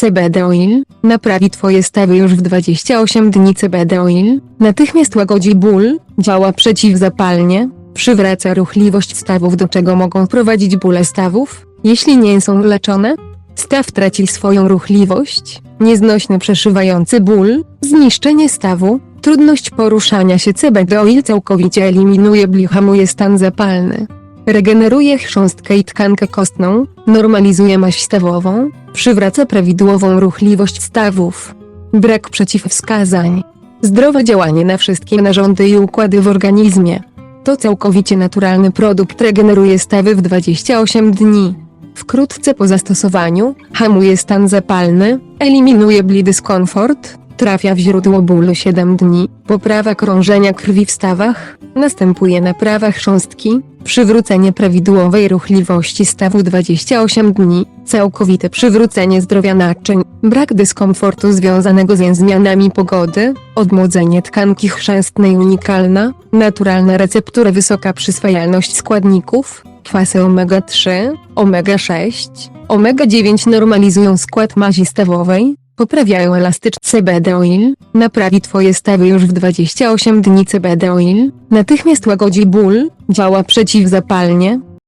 CBD Oil naprawi Twoje stawy już w 28 dni. CBD Oil natychmiast łagodzi ból, działa przeciwzapalnie, przywraca ruchliwość stawów, do czego mogą prowadzić bóle stawów, jeśli nie są leczone. Staw traci swoją ruchliwość, nieznośny przeszywający ból, zniszczenie stawu, trudność poruszania się. CBD Oil całkowicie eliminuje ból, stan zapalny. Regeneruje chrząstkę i tkankę kostną, normalizuje maść stawową, przywraca prawidłową ruchliwość stawów. Brak przeciwwskazań. Zdrowe działanie na wszystkie narządy i układy w organizmie. To całkowicie naturalny produkt regeneruje stawy w 28 dni. Wkrótce po zastosowaniu, hamuje stan zapalny, eliminuje bli dyskomfort, trafia w źródło bólu 7 dni, poprawa krążenia krwi w stawach, następuje naprawa chrząstki, przywrócenie prawidłowej ruchliwości stawu 28 dni, całkowite przywrócenie zdrowia naczyń, brak dyskomfortu związanego z zmianami pogody, odmłodzenie tkanki chrzęstnej unikalna, naturalna receptura wysoka przyswajalność składników, kwasy omega-3, omega-6, omega-9 normalizują skład mazi stawowej, poprawiają elastyczność CBD Oil, naprawi Twoje stawy już w 28 dni CBD Oil, natychmiast łagodzi ból, działa przeciwzapalnie,